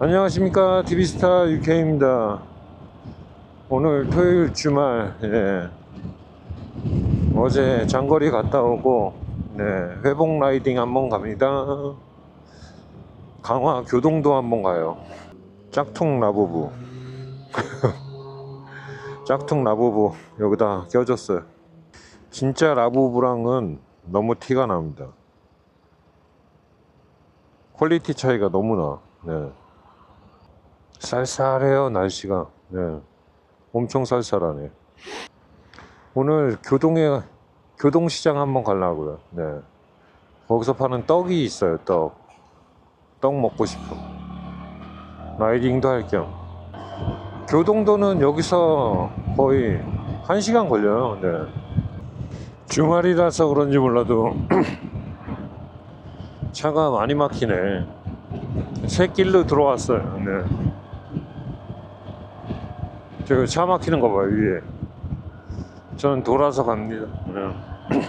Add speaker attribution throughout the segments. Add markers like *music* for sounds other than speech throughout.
Speaker 1: 안녕하십니까. TV스타 UK입니다. 오늘 토요일 주말 예. 어제 장거리 갔다 오고 네, 회복 라이딩 한번 갑니다. 강화 교동도 한번 가요. 짝퉁 라부부. *laughs* 짝퉁 라부부 여기다 껴줬어요. 진짜 라부부랑은 너무 티가 납니다. 퀄리티 차이가 너무 나 네. 쌀쌀해요 날씨가 네. 엄청 쌀쌀하네 오늘 교동에 교동시장 한번 가려고요 네. 거기서 파는 떡이 있어요 떡 떡 먹고 싶어 라이딩도 할 겸 교동도는 여기서 거의 1시간 걸려요 네. 주말이라서 그런지 몰라도 *clears throat* 차가 많이 막히네 새 길로 들어왔어요 네. 저기 차 막히는 거 봐요 위에. 저는 돌아서 갑니다. 네.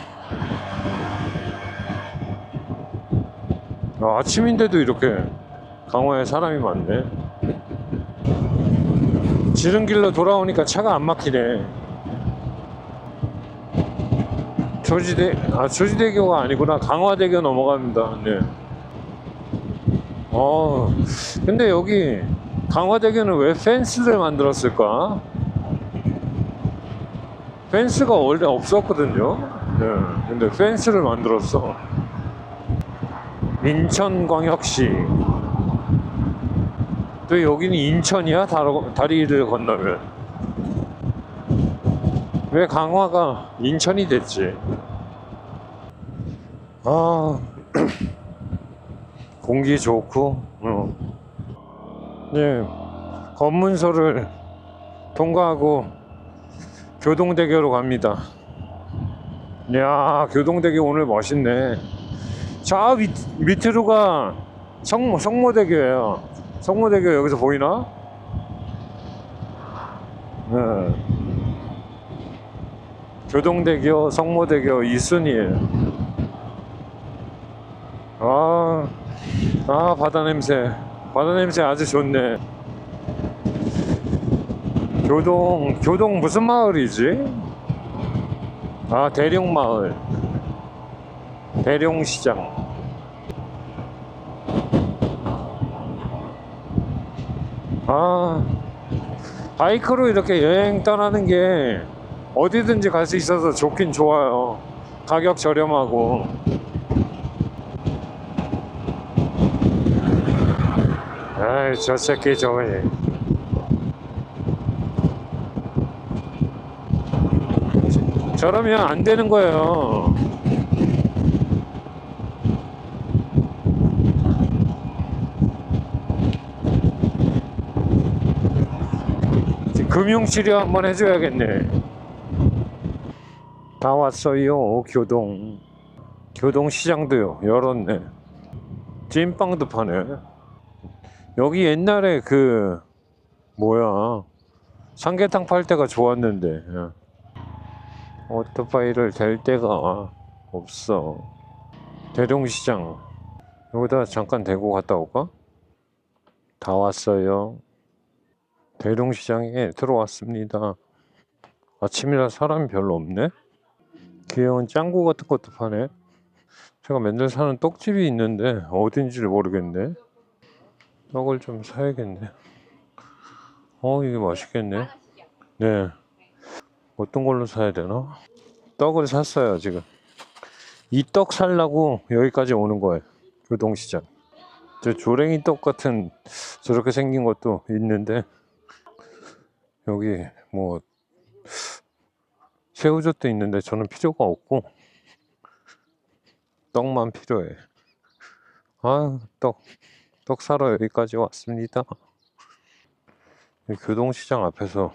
Speaker 1: 아, 아침인데도 이렇게 강화에 사람이 많네. 지름길로 돌아오니까 차가 안 막히네. 조지대 아 조지대교가 아니구나. 강화대교 넘어갑니다. 네. 어 근데 여기 강화대교는 왜 펜스를 만들었을까? 펜스가 원래 없었거든요. 네, 근데 펜스를 만들었어. 인천광역시. 또 여기는 인천이야? 다리를 건너면. 왜 강화가 인천이 됐지? 아, *clears throat* 공기 좋고, 어. 네, 검문소를 통과하고 교동대교로 갑니다. 이야, 교동대교 오늘 멋있네. 저 밑, 밑으로가 성모, 성모대교예요. 성모대교 여기서 보이나? 네. 교동대교, 성모대교 이순이에요. 아, 아 바다 냄새. 바다 냄새 아주 좋네. 교동, 교동 무슨 마을이지? 아, 대룡마을. 대룡시장. 아, 바이크로 이렇게 여행 떠나는 게 어디든지 갈 수 있어서 좋긴 좋아요. 가격 저렴하고. 아이, 저 새끼 저거에. 저러면 안 되는 거예요. 금융치료 한번 해줘야겠네. 다 왔어요, 교동. 교동시장도요, 열었네. 찐빵도 파네. 여기 옛날에 그, 뭐야, 삼계탕 팔 때가 좋았는데. 예. 오토바이를 댈 데가 없어. 대룡시장. 여기다 잠깐 대고 갔다 올까? 다 왔어요. 대룡시장에 들어왔습니다. 아침이라 사람이 별로 없네? 귀여운 짱구 같은 것도 파네. 제가 맨날 사는 떡집이 있는데 어딘지를 모르겠네. 떡을 좀 사야겠네. 어, 이게 맛있겠네. 네. 어떤 걸로 사야 되나? 떡을 샀어요, 지금. 이 떡 살라고 여기까지 오는 거예요. 교동시장. 저 조랭이 떡 같은 저렇게 생긴 것도 있는데, 여기 뭐, 새우젓도 있는데 저는 필요가 없고, 떡만 필요해. 아, 떡. 떡 사러 여기까지 왔습니다. 이 교동시장 앞에서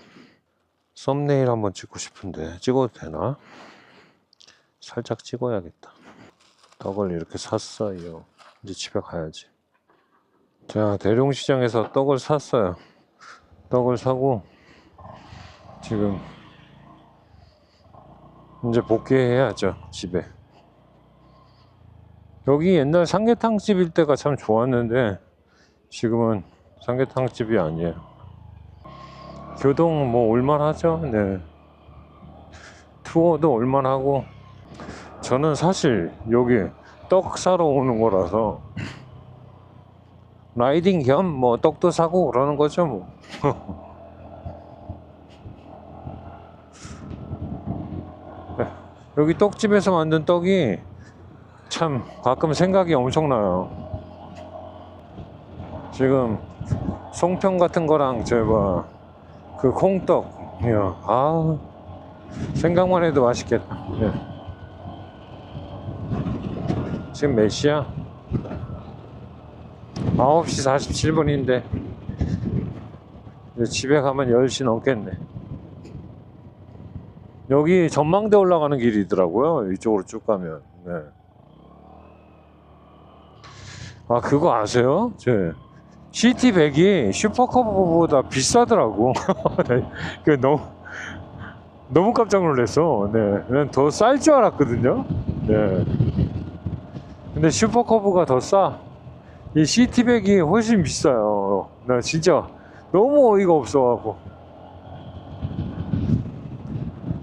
Speaker 1: 썸네일 한번 찍고 싶은데 찍어도 되나? 살짝 찍어야겠다. 떡을 이렇게 샀어요. 이제 집에 가야지. 자, 대룡시장에서 떡을 샀어요. 떡을 사고 지금 이제 복귀해야죠, 집에. 여기 옛날 삼계탕 집일 때가 참 좋았는데 지금은 삼계탕 집이 아니에요. 교동 뭐 올만하죠? 네. 투어도 올만하고 저는 사실 여기 떡 사러 오는 거라서 *laughs* 라이딩 겸 뭐 떡도 사고 그러는 거죠 뭐. *laughs* 네, 여기 떡집에서 만든 떡이 참 가끔 생각이 엄청나요. 지금 송편 같은 거랑 저뭐그 콩떡, 아 생각만 해도 맛있겠다. 네. 지금 몇 시야? 9시 47분인데 집에 가면 10시 넘겠네. 여기 전망대 올라가는 길이더라고요. 이쪽으로 쭉 가면. 네. 아 그거 아세요? 제 CT100이 슈퍼커브보다 비싸더라고. *laughs* 네, 그 너무 너무 깜짝 놀랐어. 네, 난더쌀 줄 알았거든요. 네. 근데 슈퍼커브가 더 싸. 이 CT100이 훨씬 비싸요. 나 진짜 너무 어이가 없어갖고.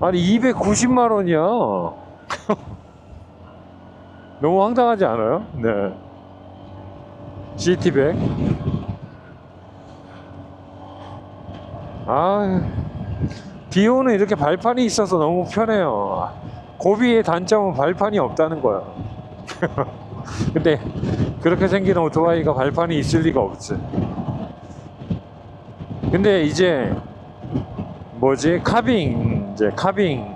Speaker 1: 아니 290만 원이야. *laughs* 너무 황당하지 않아요? 네. CT100. 아, 비 오는 이렇게 발판이 있어서 너무 편해요. 고비의 단점은 발판이 없다는 거야. *laughs* 근데 그렇게 생긴 오토바이가 발판이 있을 리가 없지. 근데 이제 뭐지 카빙 이제 카빙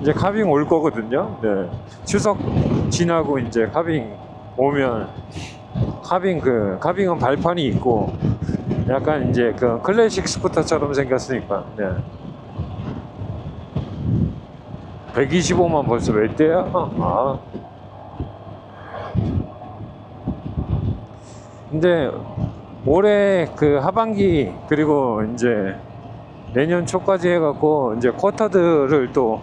Speaker 1: 이제 카빙 올 거거든요. 네. 추석 지나고 이제 카빙 오면 카빙 그 카빙은 발판이 있고 약간 이제 그 클래식 스쿠터처럼 생겼으니까. 네. 125만 벌써 몇 대야? 아. 근데 올해 그 하반기 그리고 이제 내년 초까지 해갖고 이제 쿼터들을 또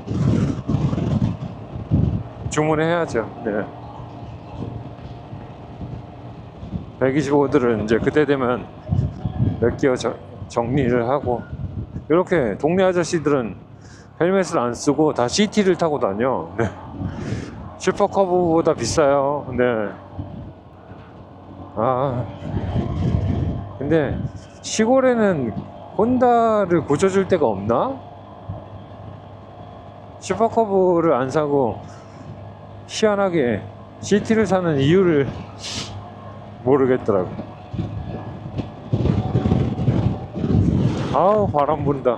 Speaker 1: 주문해야죠. 네. 125들은 이제 그때 되면 몇 개월 저- 정리를 하고 이렇게 동네 아저씨들은 헬멧을 안 쓰고 다 CT를 타고 다녀. 네. 슈퍼커브보다 비싸요. 네. 아. 근데 시골에는 혼다를 고쳐줄 데가 없나? 슈퍼커브를 안 사고 희한하게 CT를 사는 이유를 *laughs* 모르겠더라고. 아우 바람 분다.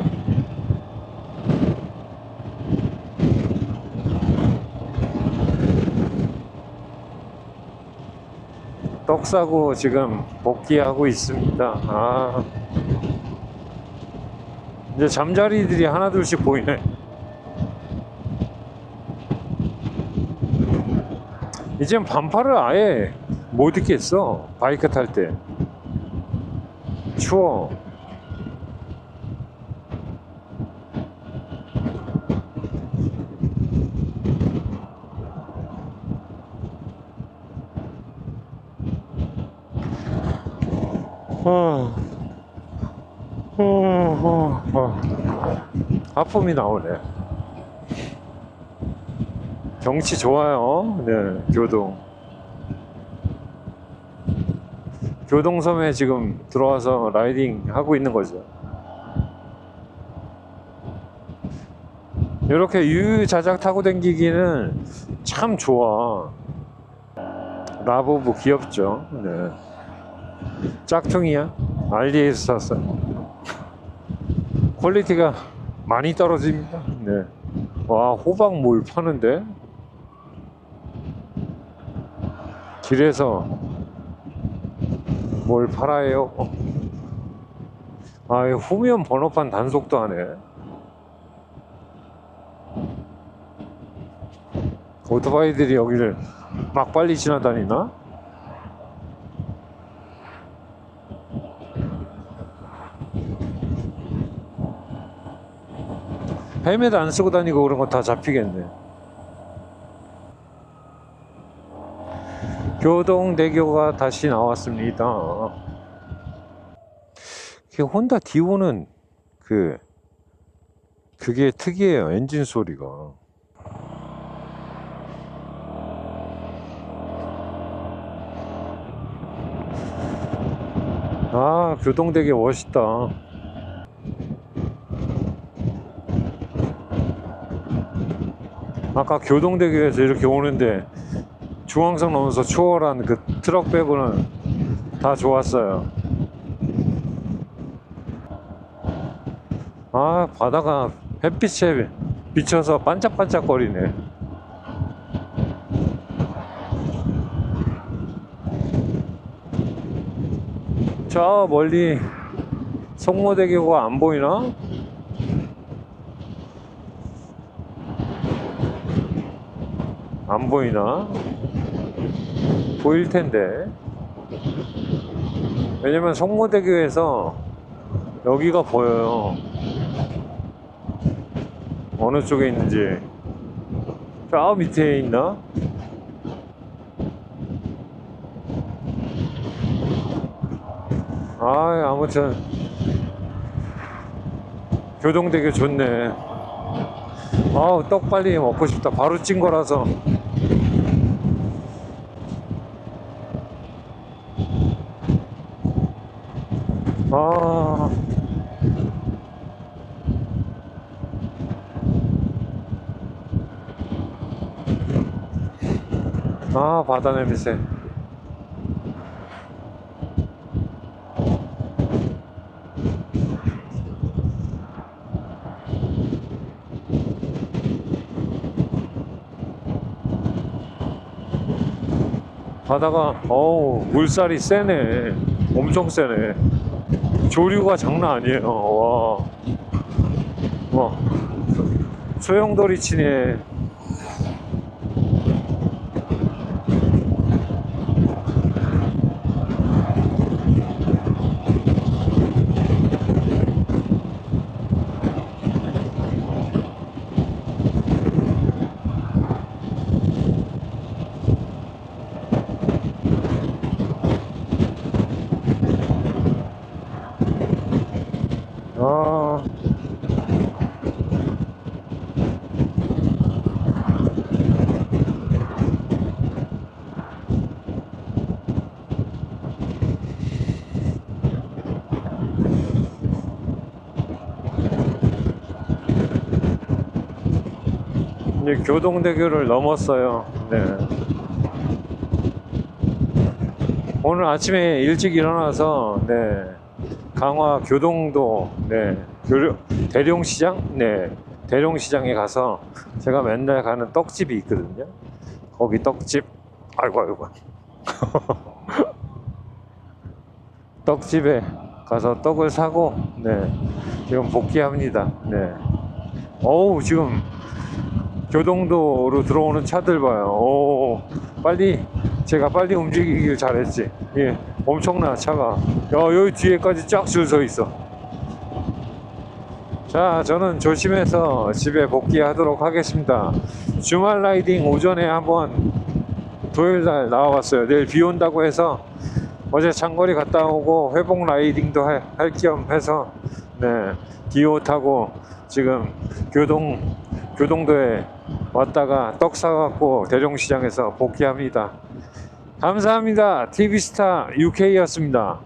Speaker 1: 떡 사고 지금 복귀하고 있습니다. 아. 이제 잠자리들이 하나둘씩 보이네. 이젠 반팔을 아예 못 입겠어. 바이크 탈 때. 추워. 아, 어, 나오네. 경치 좋아요. 네, 교동. 교동섬에 지금 들어와서 라이딩 하고 있는 거죠. 이렇게 유유자작 타고 다니기는 참 좋아. 라보브 귀엽죠. 네. 짝퉁이야. 알리에서 샀어요. 퀄리티가 많이 떨어집니다. 네. 와, 호박물 파는데? 길에서 뭘 팔아요? 아, 이 후면 번호판 단속도 하네. 오토바이들이 여기를 막 빨리 지나다니나? 헬멧 안 쓰고 다니고 그런 거 다 잡히겠네. 교동대교가 다시 나왔습니다. 그 혼다 디오는 그 그게 특이해요 엔진 소리가 아 교동되게 멋있다 아까 교동대교에서 이렇게 오는데 중앙선 넘어서 초월한 그 트럭 빼고는 다 좋았어요 아 바다가 햇빛에 비쳐서 반짝반짝 거리네 저 멀리 송모대교가 안 보이나? 안 보이나? 보일 텐데. 왜냐면 송모대교에서 여기가 보여요. 어느 쪽에 있는지. 저 밑에 있나? 아, 아무튼 교동대교 좋네. 아우, 떡 빨리 먹고 싶다. 바로 찐 거라서. 아. 아, 바다 냄새. 바다가 어우 물살이 세네. 엄청 세네. 조류가 장난 아니에요. 와, 와. 소용돌이 치네 아 이제 교동대교를 넘었어요. 네. 오늘 아침에 일찍 일어나서 네. 강화 교동도 네. 교류- 대룡시장 네. 대룡시장에 가서 제가 맨날 가는 떡집이 있거든요. 거기 떡집 아이고 아이고 *laughs* 떡집에 가서 떡을 사고 네. 지금 복귀합니다. 네. 어우 지금 교동도로 들어오는 차들 봐요. 오, 빨리 제가 빨리 움직이길 잘했지. 예, 엄청나 차가. 야, 여기 뒤에까지 쫙 줄 서 있어. 자, 저는 조심해서 집에 복귀하도록 하겠습니다. 주말 라이딩 오전에 한번 토요일 날 나와봤어요. 내일 비 온다고 해서 어제 장거리 갔다 오고 회복 라이딩도 할 겸 해서 네, 기호 타고 지금 교동 교동도에 왔다가 떡 사갖고 대종시장에서 복귀합니다. 감사합니다. TV스타 UK였습니다.